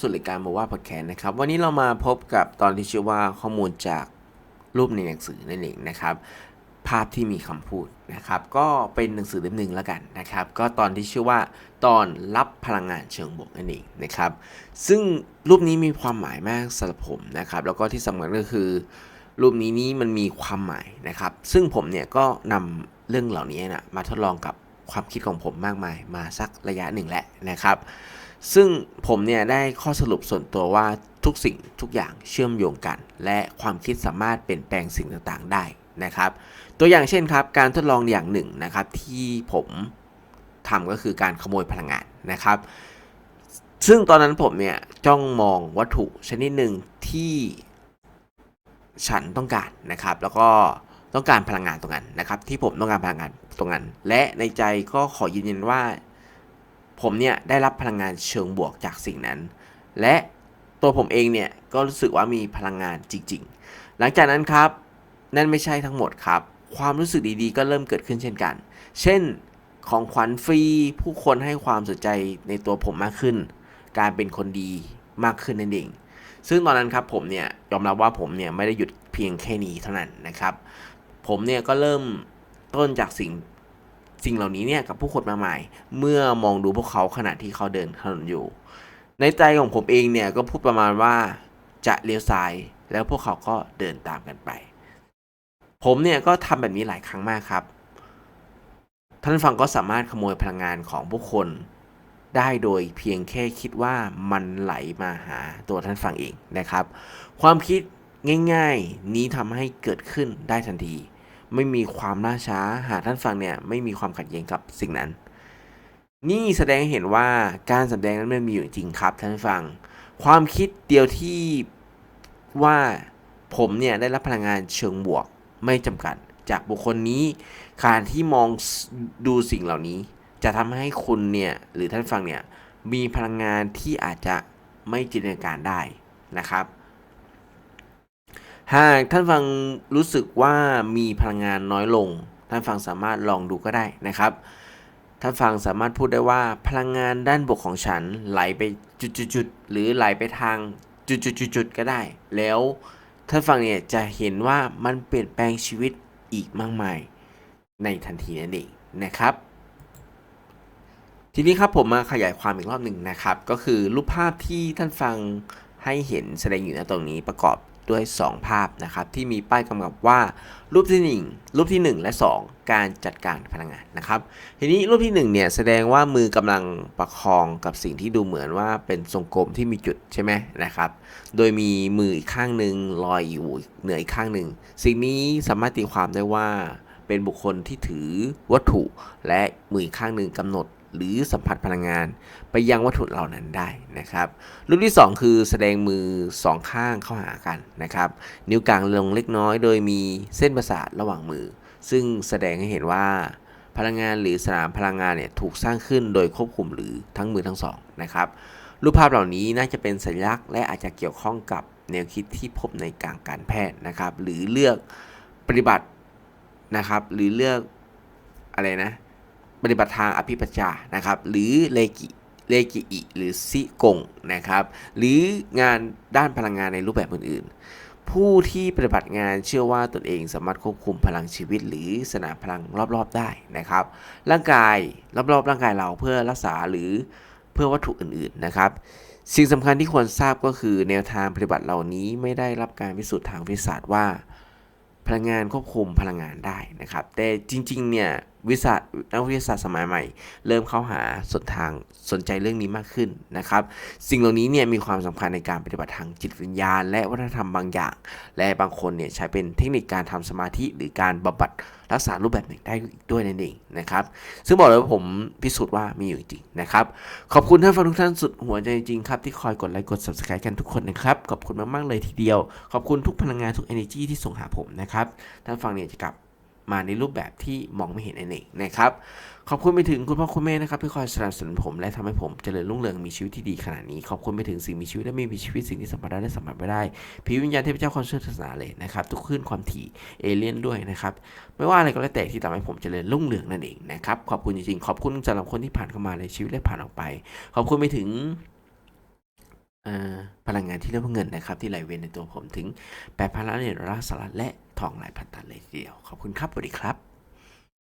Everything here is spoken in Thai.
สุดรายการมาว่าพอดแคสต์นะครับ วันนี้เรามาพบกับตอนที่ชื่อว่าข้อมูลจากรูปในหนังสือนั่นเองนะครับ ภาพที่มีคำพูดนะครับ ก็เป็นหนังสือเล่มหนึ่งแล้วกันนะครับ ก็ตอนที่ชื่อว่า ตอนรับพลังงานเชิงบวกนั่นเองนะครับ ซึ่งรูปนี้มีความหมายมากสำหรับผมนะครับ แล้วก็ที่สำคัญก็คือ รูปนี้นี้มันมีความหมายนะครับ ซึ่งผมเนี่ยก็นำเรื่องเหล่านี้นะมาทดลองกับความคิดของผมมากมาย มาสักระยะหนึ่งแล้วนะครับ ซึ่งผมเนี่ยได้ข้อสรุปส่วนตัวว่าทุกสิ่งทุกอย่างเชื่อมโยงกัน และความคิดสามารถเปลี่ยนแปลงสิ่งต่างๆได้นะครับ ตัวอย่างเช่นครับ การทดลองอย่างหนึ่งนะครับที่ผมทำก็คือการขโมยพลังงานนะครับ ซึ่งตอนนั้นผมเนี่ยจ้องมองวัตถุชนิดหนึ่งที่ฉันต้องการนะครับ แล้วก็ต้องการพลังงานตรงนั้นนะครับ ที่ผมต้องการพลังงานตรงนั้น และในใจก็ขอยืนยันว่า ผมเนี่ยได้รับพลังงานเชิงบวกจากสิ่งนั้น และตัวผมเองเนี่ยก็รู้สึกว่ามีพลังงานจริง ๆ หลังจากนั้นครับนั่นไม่ใช่ทั้งหมดครับ ความรู้สึกดีๆ ก็เริ่มเกิดขึ้นเช่นกัน เช่นของขวัญฟรีผู้คนให้ความสนใจในตัวผมมากขึ้น การเป็นคนดีมากขึ้นนั่นเอง ซึ่งตอนนั้นครับผมเนี่ยยอมรับว่าผมเนี่ยไม่ได้หยุดเพียงแค่นี้เท่านั้นนะครับ ผมเนี่ยก็เริ่มต้นจากสิ่ง สิ่งเหล่านี้เนี่ยกับผู้คนมากมายเมื่อมองดูพวกเขาขณะที่เขาเดินถนนอยู่ ในใจของผมเองเนี่ยก็พูดประมาณว่าจะเลี้ยวซ้ายแล้วพวกเขาก็เดินตามกันไป ผมเนี่ยก็ทำแบบนี้หลายครั้งมากครับ ท่านฟังก็สามารถขโมยพลังงานของผู้คนได้โดยเพียงแค่คิดว่ามันไหลมาหาตัวท่านฟังเองนะครับ ความคิดง่าย ๆ นี้ทำให้เกิดขึ้นได้ทันที ไม่มีความล่าช้า หากท่านฟังเนี่ยไม่มีความขัดแย้งกับสิ่งนั้น นี่แสดงให้เห็นว่าการสแสดงนั้นมันมีอยู่จริงครับท่านฟัง ความคิดเดียวที่ว่าผมเนี่ยได้รับพลังงานเชิงบวกไม่จำกัด จากบุคคลนี้ การที่มองดูสิ่งเหล่านี้ จะทำให้คุณเนี่ยหรือท่านฟังเนี่ยมีพลังงานที่อาจจะไม่จินตนาการได้นะครับ หากท่านฟังรู้สึกว่ามีพลังงานน้อยลง ท่านฟังสามารถลองดูก็ได้นะครับ ท่านฟังสามารถพูดได้ว่าพลังงานด้านบวกของฉันไหลไปจุดๆหรือไหลไปทางจุดๆก็ได้ แล้วท่านฟังเนี่ยจะเห็นว่ามันเปลี่ยนแปลงชีวิตอีกมากมาย ในทันทีนั่นเองนะครับ ทีนี้ครับผมมาขยายความอีกรอบหนึ่งนะครับ ก็คือรูปภาพที่ท่านฟังให้เห็นแสดงอยู่ณตรงนี้ประกอบ ด้วย 2 ภาพนะครับที่มีป้ายกำกับว่ารูปที่ 1 รูปที่ 1 และ 2 การจัดการพลังงานนะครับทีนี้รูปที่ 1 เนี่ยแสดงว่ามือกำลังประคองกับสิ่งที่ดูเหมือนว่าเป็นทรงกลมที่มีจุดใช่ไหมนะครับโดยมีมืออีกข้างหนึ่งลอยอยู่เหนืออีกข้างหนึ่งสิ่งนี้สามารถตีความได้ว่าเป็นบุคคลที่ถือวัตถุและมืออีกข้างหนึ่งกำหนด หรือสัมผัสพลังงาน ไปยังวัตถุเหล่านั้นได้นะครับรูปที่ 2 คือแสดงมือสองข้างเข้าหากันนะครับนิ้วกลางลงเล็กน้อย โดยมีเส้นประสาทระหว่างมือ ซึ่งแสดงให้เห็นว่าพลังงานหรือสนามพลังงานเนี่ยถูกสร้างขึ้นโดยควบคุมหรือทั้งมือทั้งสองนะครับรูปภาพเหล่านี้น่าจะเป็นสัญลักษณ์และอาจจะเกี่ยวข้องกับแนวคิดที่พบในกางการแพทย์นะครับ หรือเลือกปฏิบัตินะครับ หรือเลือกอะไรนะ ฏิบัติทางอภิปัญญานะครับ หรือเลกิเลกิอิหรือซิกงนะครับ หรืองานด้านพลังงานในรูปแบบอื่นๆ ผู้ที่ปฏิบัติงานเชื่อว่าตนเองสามารถควบคุมพลังชีวิต หรือสนามพลังรอบๆได้นะครับ ร่างกายรอบๆ ร่างกายเราเพื่อรักษาหรือเพื่อวัตถุอื่นๆนะครับ สิ่งสำคัญที่ควรทราบก็คือแนวทางปฏิบัติเหล่านี้ไม่ได้รับการพิสูจน์ทางวิทยาศาสตร์ว่า พลังงานควบคุมพลังงานได้นะครับ แต่จริงๆเนี่ยวิทยานักวิทยาศาสตร์สมัยใหม่ เริ่มเข้าหาสนทางสนใจเรื่องนี้มากขึ้นนะครับ สิ่งเหล่านี้เนี่ยมีความสำคัญในการปฏิบัติทางจิตวิญญาณ และวัฒนธรรมบางอย่าง และบางคนเนี่ยใช้เป็นเทคนิคการทำสมาธิหรือการบำบัดรักษารูปแบบหนึ่งได้ด้วยนั่นเองนะครับ ซึ่งบอกเลยว่าผมพิสูจน์ว่ามีอยู่จริงนะครับ ขอบคุณท่านฟังทุกท่านสุดหัวใจจริงครับที่คอยกดไลค์กด subscribe กันทุกคนนะครับขอบคุณมากๆเลยทีเดียว ขอบคุณทุกพลังงานทุก energy ที่ส่งหาผมนะครับท่านฟังเนี่ยจะกลับ มาในรูปแบบที่มองไม่เห็นนั่นเองนะครับ ขอบคุณไปถึงคุณพ่อคุณแม่นะครับที่คอยสนับสนุนผม และทำให้ผมเจริญรุ่งเรืองมีชีวิตที่ดีขนาดนี้ ขอบคุณไปถึงสิ่งมีชีวิตและไม่มีชีวิตสิ่งที่สัมผัสได้และสัมผัสไม่ได้ผีวิญญาณเทพเจ้าความเชื่อศาสนาเลยนะครับ ทุกคลื่นความถี่เอเลี่ยนด้วยนะครับ ไม่ว่าอะไรก็แล้วแต่ที่ทำให้ผมเจริญรุ่งเรืองนั่นเองนะครับ ขอบคุณจริงๆ ขอบคุณสำหรับคนที่ผ่านเข้ามาในชีวิตและผ่านออกไป ขอบคุณไปถึงพลังงานที่เรียกว่าเงินนะครับที่ไหลเวียนในตัวผมถึง 8,000ล้านเหรียญดอลลาร์สหรัฐและ ทองหลายพันตันเลยทีเดียว ขอบคุณครับสวัสดีครับ